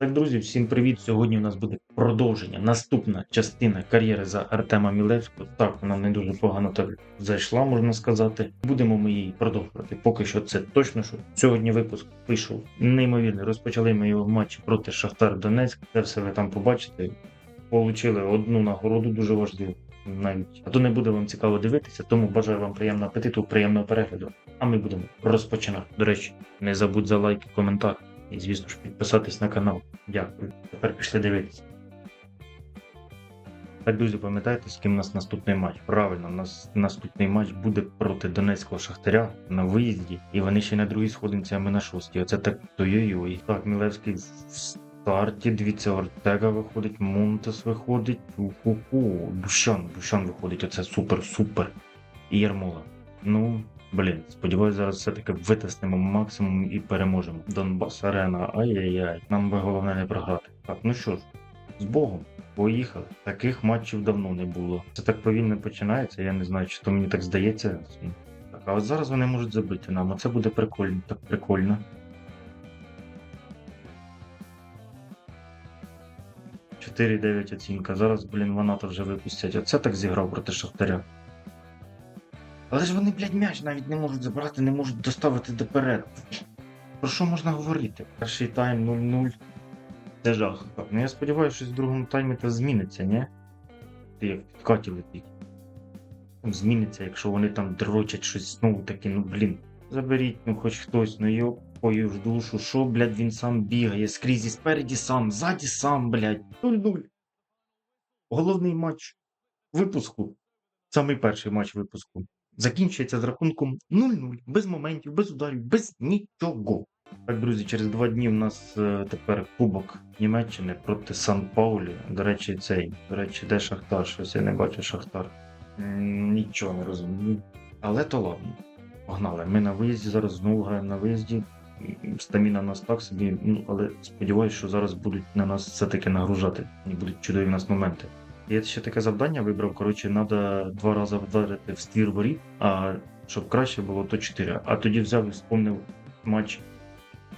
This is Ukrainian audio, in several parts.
Так, друзі, всім привіт! Сьогодні у нас буде продовження, наступна частина кар'єри за Артема Мілевського. Так, вона не дуже погано так зайшла, можна сказати. Будемо ми її продовжувати. Поки що це точно, що сьогодні випуск вийшов неймовірний. Розпочали ми його матчі проти Шахтар Донецьк. Це все ви там побачите. Получили одну нагороду дуже важливу. Навіть а то не буде вам цікаво дивитися, тому бажаю вам приємного апетиту, приємного перегляду. А ми будемо розпочинати. До речі, не забудь за лайк і коментар. І, звісно ж, підписатись на канал. Дякую. Тепер пішли дивитися. Так, друзі, пам'ятаєте, з ким у нас наступний матч? Правильно, у нас наступний матч буде проти Донецького Шахтаря на виїзді, і вони ще на другій сходинці, а ми на шостій. Оце так ой-ой-ой. Так, Мілевський в старті, дивіться, Ортега виходить, Монтес виходить, у-ху-ху, Бущан, Бущан виходить, оце супер-супер. І Ярмола. Ну, Блін, сподіваюся, зараз все-таки витиснемо максимум і переможемо. Донбас Арена, ай-яй-яй, нам би головне не програти. Так, ну що ж, з Богом, поїхали. Таких матчів давно не було. Це так повільно починається, я не знаю, чи то мені так здається. Так, а от зараз вони можуть забити нам, оце буде прикольно, так прикольно. Чотири 9 оцінка. Зараз, блін, вона то вже випустять. Оце так зіграв проти Шахтаря. Але ж вони, блядь, м'яч навіть не можуть забрати, не можуть доставити доперед. Про що можна говорити? Перший тайм 0-0. Це жах. Ну я сподіваюся, що в другому таймі це зміниться, ні? Ти як в каті летить. Зміниться, якщо вони там дрочать щось знову таки, ну блін. Заберіть, ну хоч хтось, ну йопою ж душу, що, блядь, він сам бігає, скрізь і спереді сам, ззаді сам, блядь. 0-0. Головний матч випуску. Самий перший матч випуску закінчується з рахунком 0-0, без моментів, без ударів, без нічого. Так, друзі, через два дні у нас е, тепер Кубок Німеччини проти Сан Паулі. До речі, цей. До речі, де Шахтар? Щось я не бачу Шахтар. Нічого не розумію. Але то ладно. Погнали. Ми на виїзді зараз знову граємо на виїзді. Стаміна нас так собі, ну але сподіваюся, що зараз будуть на нас все-таки нагружати. І будуть чудові в нас моменти. Я ще таке завдання вибрав. Коротше, треба два рази вдарити в ствір воріт, а щоб краще було, то 4. А тоді взяв і вспомнив матч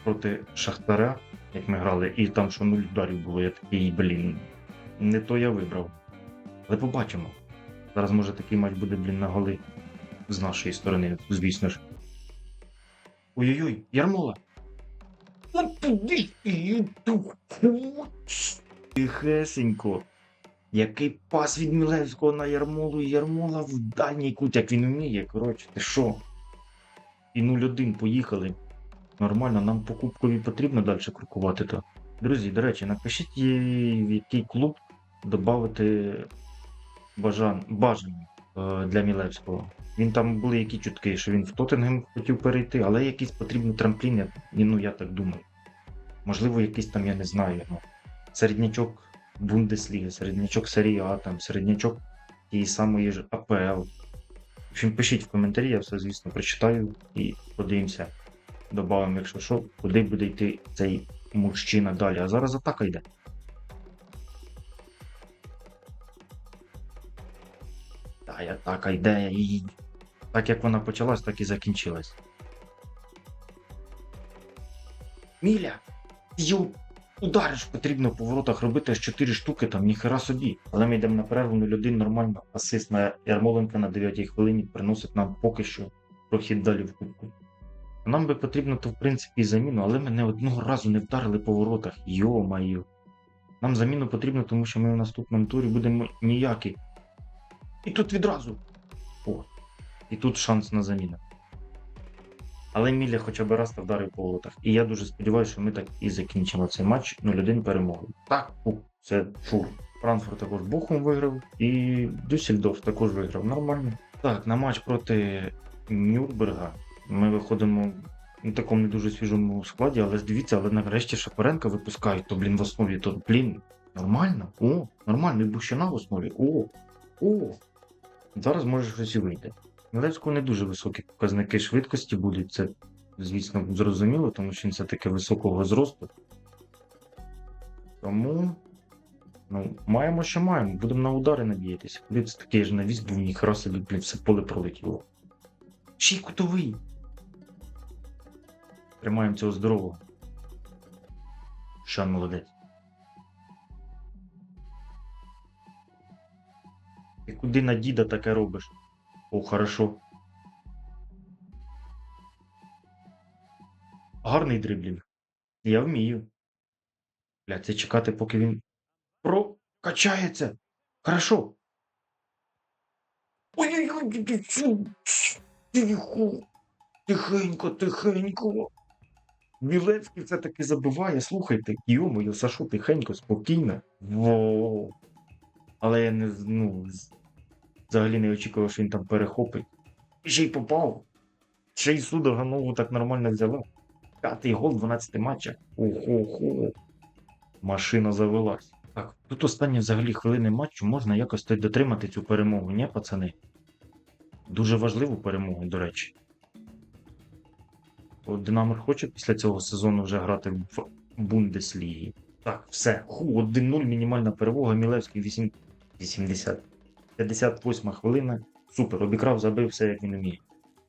проти Шахтаря, як ми грали, і там що нуль ударів було. Я такий, блін, не то я вибрав. Але побачимо. Зараз може такий матч буде, блін, на голи з нашої сторони, звісно ж. Ой-ой-ой, Ярмола! Тихесенько. Який пас від Мілевського на Ярмолу і Ярмола в дальній кут, як він вміє. Коротше, ти що? І 0-1 поїхали. Нормально, нам по кубкові потрібно далі крокувати. то. Друзі, до речі, напишіть, їй, в який клуб додати бажан... бажання е, для Мілевського. Він там були які чутки, що він в Тоттенгем хотів перейти, але якийсь потрібний трамплін, ну я так думаю. Можливо, якийсь там, я не знаю, ну, середнячок Бундесліги, середнячок серії А, там, середнячок тієї самої ж АПЛ. В общем, пишіть в коментарі, я все, звісно, прочитаю і подивимося. Добавимо, якщо що, куди буде йти цей мужчина далі. А зараз атака йде. Та й атака йде і так як вона почалась, так і закінчилась. Міля! Ю! Удариш потрібно по воротах робити аж 4 штуки, там ніхера собі. Але ми йдемо на перерву 0-1 нормально. Асист на Ярмоленка на 9 хвилині приносить нам поки що прохід далі в кубку. Нам би потрібно то в принципі заміну, але ми не одного разу не вдарили по воротах. Йо-майо. Нам заміну потрібно, тому що ми в наступному турі будемо ніякі. І тут відразу. О. І тут шанс на заміну. Але Міля хоча б раз та вдарив по воротах. І я дуже сподіваюся, що ми так і закінчимо цей матч 0-1 перемогою. Так, фу, це фур. Франкфурт також Бухом виграв, і Дюссельдорф також виграв. Нормально. Так, на матч проти Нюрнберга ми виходимо у такому не дуже свіжому складі, але ж дивіться, але нарешті Шапаренка випускають, то блін в основі, то блін, нормально. О, нормально, і Бущина в основі. О, о. Зараз може щось і вийде. Мілевського не дуже високі показники швидкості будуть, це, звісно, зрозуміло, тому що він все-таки високого зросту. Тому, ну, маємо, що маємо, будемо на удари надіятися. Коли це такий ж навіс був, ніхера собі, блін, все поле пролетіло. Ще й кутовий. Тримаємо цього здорового. Шан молодець. Ти куди на діда таке робиш? О, хорошо. Гарний дриблінг. Я вмію. Бля, це чекати, поки він прокачається. Хорошо. Тихо. Тихенько, тихенько. Мілецький все таки забиває. Слухайте, йомою, Сашу, тихенько, спокійно. Во. Але я не ну, взагалі не очікував, що він там перехопить. Ще й попав. Ще й судорога нову так нормально взяла. П'ятий гол 12 матчах. Ого-го. Машина завелась. Так, тут останні взагалі хвилини матчу можна якось дотримати цю перемогу, ні, пацани? Дуже важливу перемогу, до речі. От Динамо хоче після цього сезону вже грати в Бундеслігі. Так, все. Ху, 1-0, мінімальна перемога. Мілевський 8... 80. 58 хвилина. Супер, обікрав, забив все, як він вміє.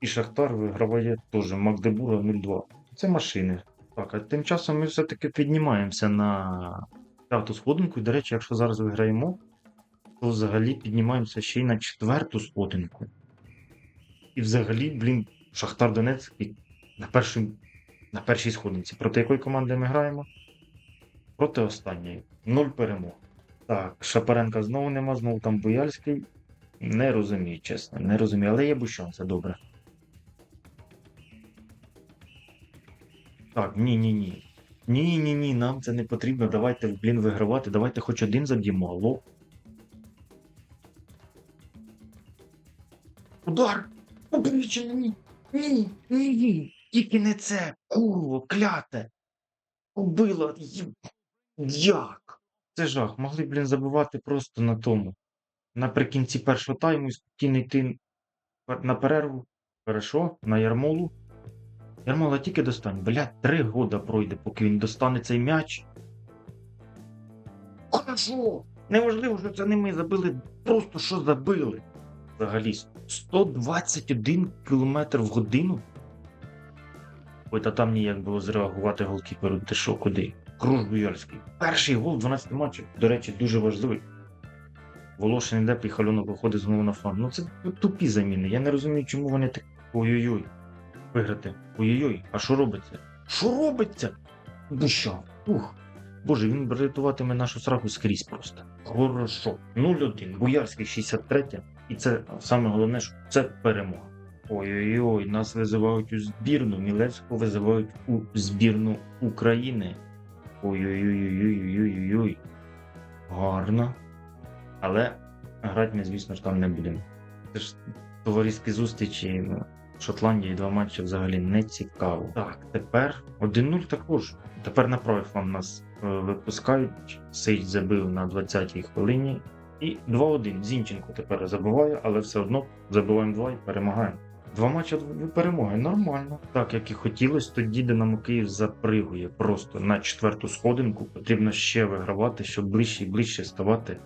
І Шахтар виграває теж Магдебурга 0-2. Це машини. Так, а тим часом ми все-таки піднімаємося на п'яту сходинку. І, до речі, якщо зараз виграємо, то взагалі піднімаємося ще й на четверту сходинку. І взагалі, блін, Шахтар Донецький на, на першій сходинці. Проти якої команди ми граємо? Проти останньої. Нуль перемог. Так, Шапаренка знову нема, знову там Бояльський. Не розумію, чесно, не розумію. Але є Бущан, це добре. Так, ні, ні, ні. Ні, ні, ні, нам це не потрібно. Давайте, блін, вигравати. Давайте хоч один заб'ємо. Алло. Удар! Обличчя ні! Ні, ні, ні. Тільки не це, курво, кляте. Убило. Як? Це жах. Могли, блін, забивати просто на тому. Наприкінці першого тайму і спокійно йти на перерву. Хорошо, на Ярмолу. Ярмола тільки достань. Блядь, три года пройде, поки він достане цей м'яч. Хорошо! Неважливо, що це не ми забили, просто що забили. Взагалі, 121 км в годину. Ой, та там ніяк було зреагувати голкіперу. Ти що, куди? Круж Буяльський. Перший гол 12 матчів. До речі, дуже важливий. Волошин іде, Піхальонок виходить знову на фланг. Ну це тупі заміни. Я не розумію, чому вони так. Ой-ой-ой. Виграти. Ой-ой-ой, а що робиться? Що робиться? Ну що? Ух. Боже, він рятуватиме нашу сраху скрізь просто. Хорошо. 0-1. Боярський 63. І це саме головне, що це перемога. Ой-ой-ой, нас визивають у збірну. Мілевського визивають у збірну України. Ой-ой-ой-ой-ой-ой-ой. Гарно. Але грати ми, звісно ж, там не будемо. Це ж товариські зустрічі ну, в Шотландії два матчі взагалі не цікаво. Так, тепер 1-0 також. Тепер на фланг нас е, випускають. Сейдж забив на 20-й хвилині. І 2-1. Зінченко тепер забиває, але все одно забиваємо 2 і перемагаємо. Два матчі дві перемоги, нормально. Так як і хотілося, тоді Динамо Київ запригує просто на четверту сходинку. Потрібно ще вигравати, щоб ближче і ближче ставати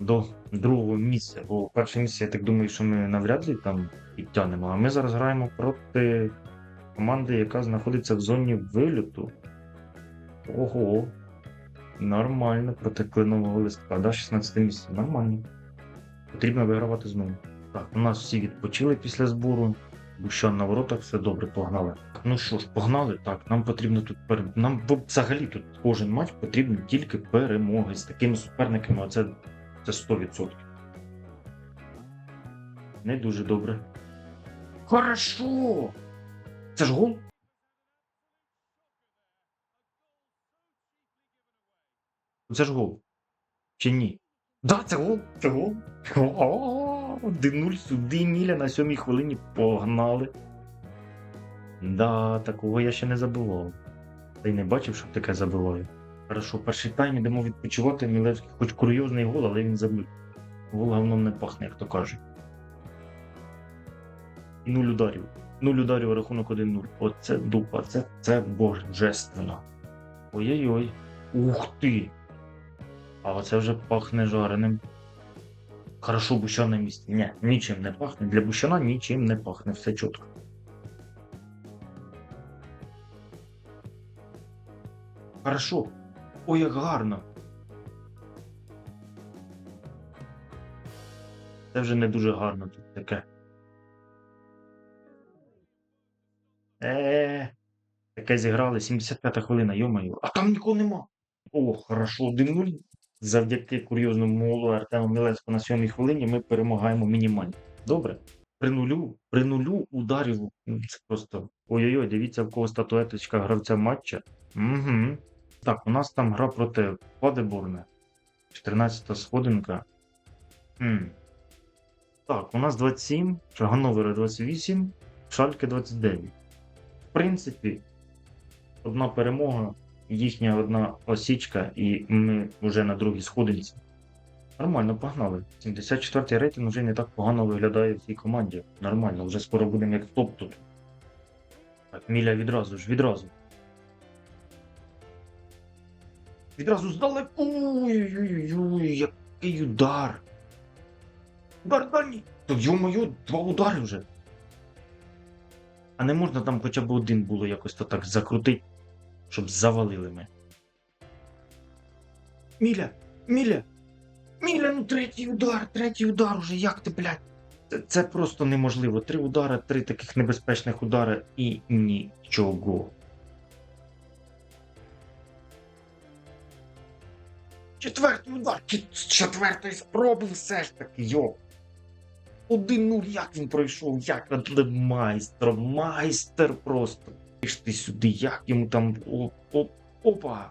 до другого місця. Бо перше місце, я так думаю, що ми навряд ли там підтягнемо. А ми зараз граємо проти команди, яка знаходиться в зоні вильоту. Ого. Нормально проти кленового листка. Да, 16 місце. Нормально. Потрібно вигравати знову. Так, у нас всі відпочили після збору. Бущан на воротах, все добре, погнали. Ну що ж, погнали. Так, нам потрібно тут пер... Нам взагалі тут кожен матч потрібно тільки перемоги з такими суперниками. Оце це 100%. Не дуже добре. Хорошо! Це ж гол? Це ж гол. Чи ні? Да, це гол. Це гол. О, 1-0 сюди Міля на сьомій хвилині погнали. Да, такого я ще не забував. Та й не бачив, щоб таке забиваю. Хорошо, перший тайм йдемо відпочивати. Мілевський, хоч курйозний гол, але він забив. Гол говном не пахне, як то кажуть. І нуль ударів. Нуль ударів, рахунок 1-0. Оце дупа, це, це божественно. Ой-ой-ой. Ух ти! А оце вже пахне жареним. Хорошо, бущан на місці. Ні, нічим не пахне. Для бущана нічим не пахне, все чітко. Хорошо. Ой, як гарно. Це вже не дуже гарно тут таке. Е, таке зіграли 75-та хвилина, йомаю. А там нікого нема. О, хорошо, 1-0. Завдяки курйозному голу Артему Мілецькому на сьомій хвилині ми перемагаємо мінімально. Добре. При нулю, при нулю ударів. ну, Це просто. Ой-ой-ой, дивіться, в кого статуеточка гравця матча. Угу. Так, у нас там гра проти Падеборне. 14 сходинка. Хм. Так, у нас 27, Ганновера 28, Шальке 29. В принципі, одна перемога, їхня одна осічка, і ми вже на другій сходинці. Нормально, погнали. 74-й рейтинг вже не так погано виглядає в цій команді. Нормально, вже скоро будемо як топ тут. Так, Міля відразу ж, відразу. Відразу здалеку. Ой-ой-ой, який удар. Удар дальній. Так йо-моє, два удари вже. А не можна там хоча б один було якось то так закрутити, щоб завалили ми. Міля! Міля! Міля, ну третій удар, третій удар уже, як ти, блядь? Це, це просто неможливо. Три удари, три таких небезпечних удари і нічого. Четвертий удар, чет- з четвертої спроби все ж таки, йо. 1-0, як він пройшов, як він майстер, майстер просто. Ти сюди, як йому там оп, оп, опа.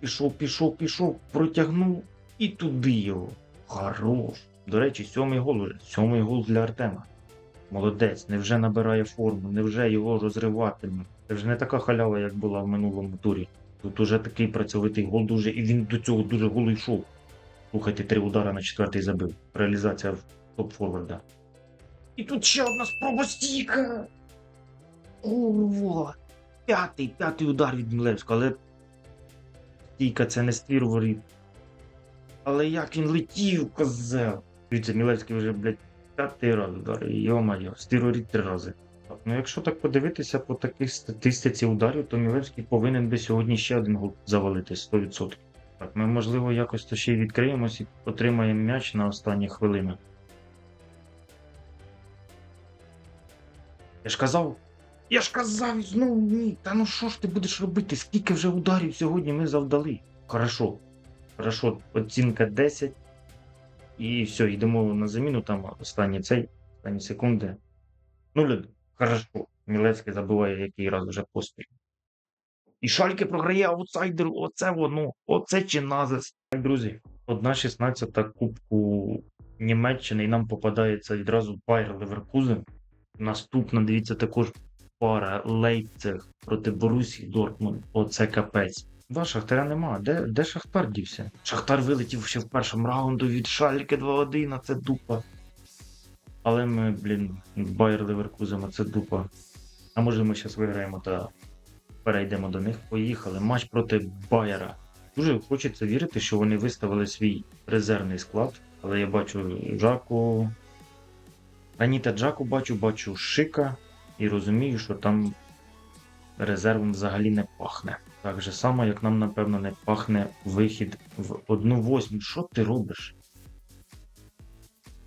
Пішов, пішов, пішов, протягнув і туди його. Хорош. До речі, сьомий гол уже. Сьомий гол для Артема. Молодець, невже набирає форму, невже його розриватиме. Це вже не така халява, як була в минулому турі. Тут уже такий працьовитий гол дуже, і він до цього дуже голо йшов. Слухайте, три удара на четвертий забив. Реалізація топ-форварда. І тут ще одна спроба стійка. Ого! П'ятий, п'ятий удар від Мілевського, але стійка це не ствір воріт. Але як він летів, козел. Дивіться, Мілевський вже, блядь, п'ятий раз ударив. Йо-моє, ствір три рази. Ну якщо так подивитися по такій статистиці ударів, то Мілевський повинен би сьогодні ще один гол завалити 100%. Так, ми можливо якось то ще й відкриємось і отримаємо м'яч на останні хвилини. Я ж казав. Я ж казав, знову ні. Та ну що ж ти будеш робити? Скільки вже ударів сьогодні ми завдали? Хорошо. Хорошо, оцінка 10. І все, йдемо на заміну, там останні цей, останні секунди. Ну, люди, хорошо. Мілецький забиває який раз вже поспіль. І Шальке програє аутсайдеру. Оце воно, оце чи назис. Так, друзі, 1-16 Кубку Німеччини, і нам попадається відразу Байер Леверкузен. Наступна, дивіться, також пара Лейпциг проти Борусі Дортмунд. Оце капець. Да, Шахтаря нема. Де, де Шахтар дівся? Шахтар вилетів ще в першому раунду від Шальки 2-1, а це дупа. Але ми, блін, Байер Леверкузен, а це дупа. А може ми зараз виграємо та перейдемо до них. Поїхали. Матч проти Байера. Дуже хочеться вірити, що вони виставили свій резервний склад, але я бачу Жаку. Аніта Джаку бачу, бачу Шика і розумію, що там резервом взагалі не пахне. Так же само, як нам, напевно, не пахне вихід в 1-8. Що ти робиш?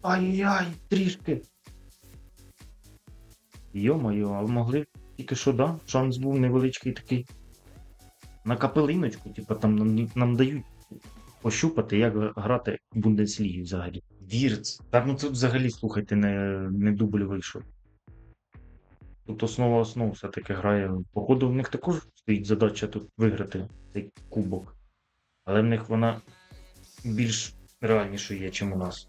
Ай-яй, трішки. Йо-моє, а могли тільки що, да? Шанс був невеличкий такий. На капелиночку, типу, там нам, нам дають пощупати, як грати в Бундеслігі взагалі. Вірц. Так ну тут взагалі, слухайте, не, не дубль вийшов. Тут основа основ все-таки грає. Походу, в них також стоїть задача тут виграти цей кубок. Але в них вона більш реальнішою є, ніж у нас.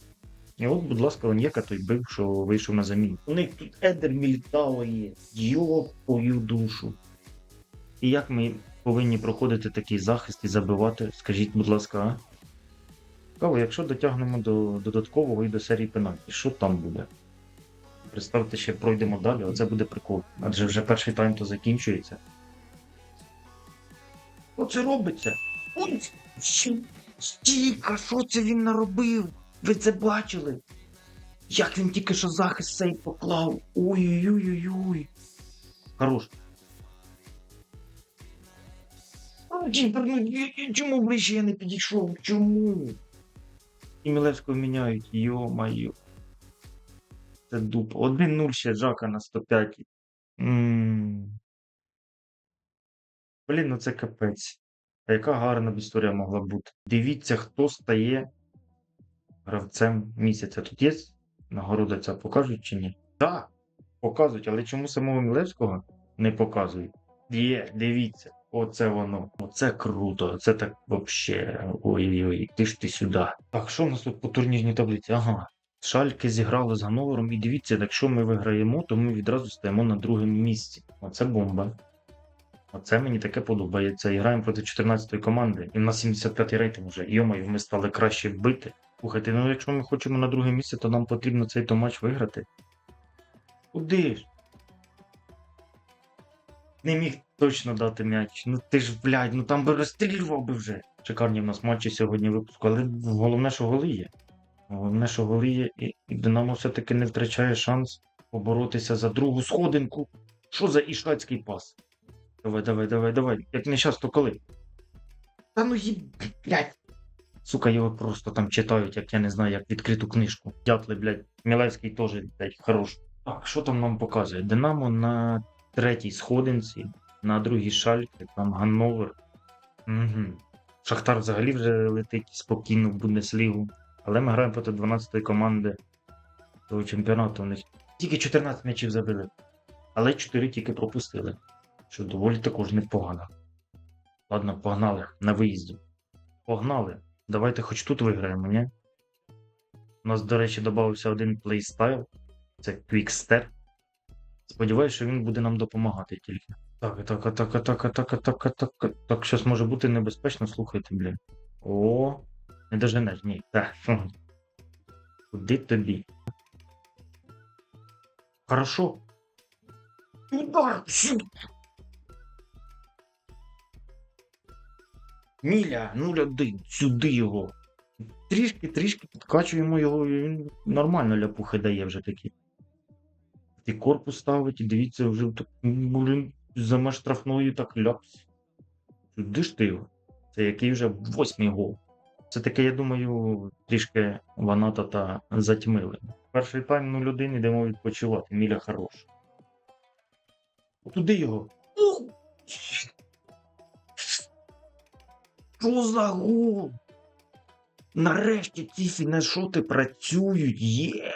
І от, будь ласка, Онєка той бив, що вийшов на заміну. У них тут Едер Мілітао є. Йопою душу. І як ми повинні проходити такий захист і забивати, скажіть, будь ласка, а? Цікаво, якщо дотягнемо до додаткового і до серії пенальті, що там буде? Представте, ще пройдемо далі, оце буде прикол. Адже вже перший тайм то закінчується. Що це робиться? Ой, Стійка, що це він наробив? Ви це бачили? Як він тільки що захист цей поклав? Ой-ой-ой-ой. Хорош. Чому ближче я не підійшов? Чому? І Мілевського міняють, йо-моє. Це дупа. 1-0 ще Жака на 105. М. Блін, ну це капець. А яка гарна б історія могла бути. Дивіться, хто стає гравцем місяця. Тут є нагорода ця покажуть чи ні? Так, показують, але чому самого Мілевського не показують? Є, дивіться, оце воно. Оце круто. Це так вообще. Ой-ой-ой, ти ж ти сюди. Так, що в нас тут по турнірній таблиці? Ага. Шальки зіграли з Ганновером, і дивіться, якщо ми виграємо, то ми відразу стаємо на другому місці. Оце бомба. Оце мені таке подобається. І граємо проти 14-ї команди. І в нас 75-й рейтинг вже. Йомаю, ми стали краще бити. Слухайте, ну якщо ми хочемо на друге місце, то нам потрібно цей то матч виграти. Куди ж? Не міг точно дати м'яч. Ну ти ж, блядь, ну там би розстрілював би вже. Шикарні в нас матчі сьогодні випуску, але головне, що голи є. Головне, що голи є, і, і Динамо все-таки не втрачає шанс поборотися за другу сходинку. Що за ішацький пас? Давай, давай, давай, давай. Як не щас, то коли? Та ну їб, блядь. Сука, його просто там читають, як я не знаю, як відкриту книжку. Дятли, блядь, Мілевський теж, блядь, хорош. Так, що там нам показує? Динамо на третій сходинці, на другій шальці, там Ганновер. Угу. Шахтар взагалі вже летить спокійно в Бундеслігу. Але ми граємо проти 12-ї команди того чемпіонату. У них тільки 14 м'ячів забили. Але 4 тільки пропустили. Що доволі також непогано. Ладно, погнали на виїзді. Погнали. Давайте хоч тут виграємо, ні? У нас, до речі, додався один плейстайл. Це Quickstep. Сподіваюсь, що він буде нам допомагати тільки. Так, так, так, так, так, так, так, так, так, щось може бути небезпечно, слухайте, блін. О, не доженеш, ні. Так. Куди тобі? Хорошо. Удар! Сю! Міля, 0-1, сюди його. Трішки, трішки підкачуємо його, і він нормально ляпухи дає вже такі. І корпус ставить, і дивіться, вже так, блін, за меж штрафної так ляпс. Сюди ж ти його. Це який вже восьмий гол. Це таке, я думаю, трішки ваната та затьмили. Перший тайм 0-1, йдемо відпочивати. Міля хорош. Туди його. Що за гол? Нарешті ці фінешоти працюють. Є.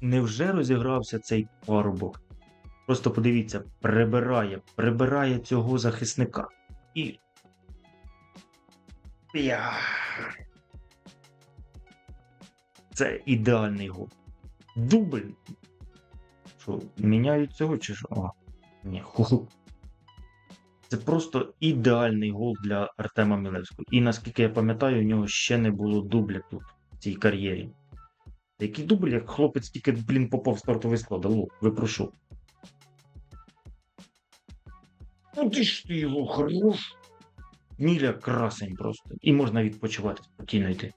Невже розігрався цей парубок? Просто подивіться, прибирає, прибирає цього захисника. І. Це ідеальний гол. Дубль. Що, міняють цього чи що? О, ні. Це просто ідеальний гол для Артема Мілевського. І наскільки я пам'ятаю, у нього ще не було дубля тут, в цій кар'єрі. Який дубль, як хлопець тільки, блін, попав в стартовий склад. Алло, ви про що? Ти ж ти його хорош. Міля красень просто. І можна відпочивати, спокійно йти.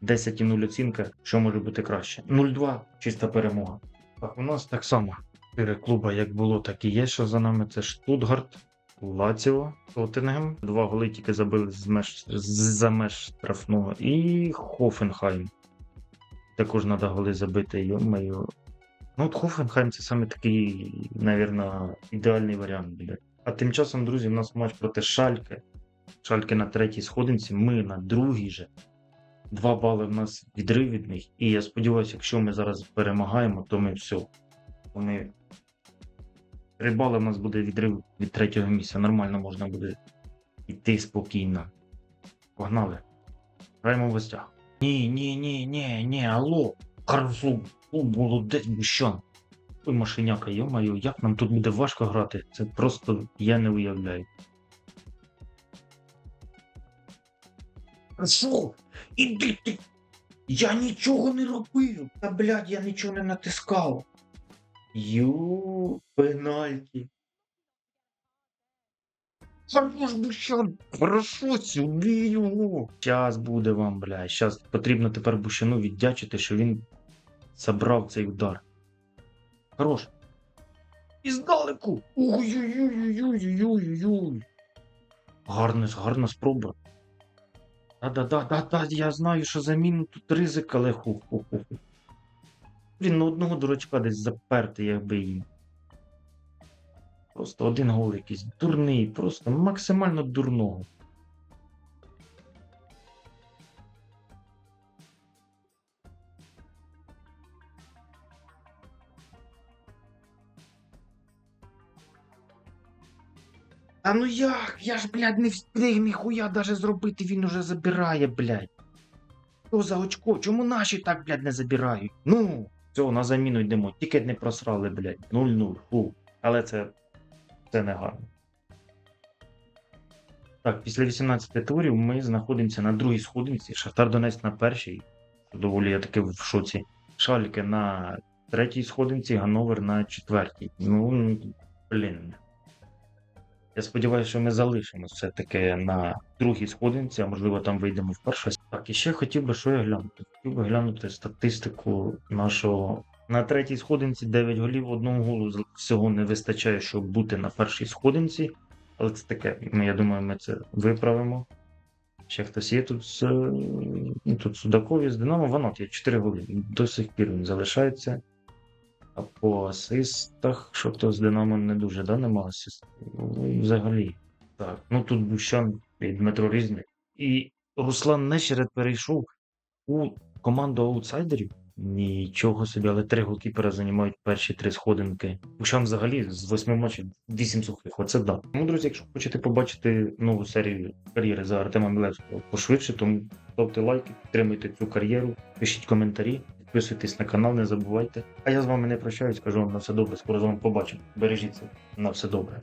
10 і 0 оцінка, що може бути краще. 0-2 чиста перемога. Так, у нас так само. Чотири клуба, як було, так і є. Що за нами? Це Штутгарт, Лаціо, Тоттенгем. Два голи тільки забили з меж, за меж штрафного. І Хофенхайм. Також треба голи забити, йомаю. Ну, от Хофенхайм це саме такий, навірно, ідеальний варіант буде. А тим часом, друзі, в нас матч проти Шальке. Шальке на третій сходинці, ми на другій же. Два бали в нас відрив від них. І я сподіваюся, якщо ми зараз перемагаємо, то ми все. То ми... Три бали в нас буде відрив від третього місця. Нормально можна буде йти спокійно. Погнали. Граємо в гостях. Ні, ні, ні, ні, ні, алло. О, молодець Бущан. Ой, машиняка, йомаю, як нам тут буде важко грати. Це просто я не уявляю. Що? Іди ти. Я нічого не робив. Та блядь, я нічого не натискав. Ю, пенальті. Хорош, Бущан, хорошо, сюди його. Щас буде вам, блядь. Щас потрібно тепер Бущану віддячити, що він забрав цей удар. Хорош. І здалеку. Ой-ой-ой-ой-ой-ой-ой. Гарна, гарна спроба. Да-да-да-да, я знаю, що заміну тут ризик, але ху-ху-ху. Блін, ну одного дурачка десь заперти, якби їм. Просто один гол якийсь дурний, просто максимально дурного. А ну як? Я ж, блядь, не встиг ніхуя даже зробити, він уже забирає, блядь. Що за очко? Чому наші так, блядь, не забирають? Ну, все, на заміну йдемо. Тільки не просрали, блядь. 0-0. Фу. Але це. це не гарно. Так, після 18 турів ми знаходимося на другій сходинці. Шахтар Донець на першій. Доволі я таки в шоці. Шальке на третій сходинці, Гановер на четвертій. Ну, блін. Я сподіваюся, що ми залишимося все-таки на другій сходинці, а можливо там вийдемо в перше. Так, і ще хотів би, що я глянути. Хотів би глянути статистику нашого. На третій сходинці 9 голів, одного голу всього не вистачає, щоб бути на першій сходинці. Але це таке, ну, я думаю, ми це виправимо. Ще хтось є тут з, ну, тут Судакові з Динамо, воно є 4 голи. До сих пір він залишається. А по асистах, що то з Динамо не дуже, да, нема асистів. Ну, взагалі. Так, ну тут Бущан і Дмитро Різник. І Руслан Нещерет перейшов у команду аутсайдерів. Нічого собі, але три голкіпера займають перші три сходинки. Бущан взагалі з восьми матчів вісім сухих. Оце да. Тому, друзі, якщо хочете побачити нову серію кар'єри за Артема Мілевського пошвидше, то ставте лайки, підтримуйте цю кар'єру, пишіть коментарі. Підписуйтесь на канал, не забувайте. А я з вами не прощаюсь, кажу вам на все добре. Скоро з вами побачимо. Бережіться на все добре.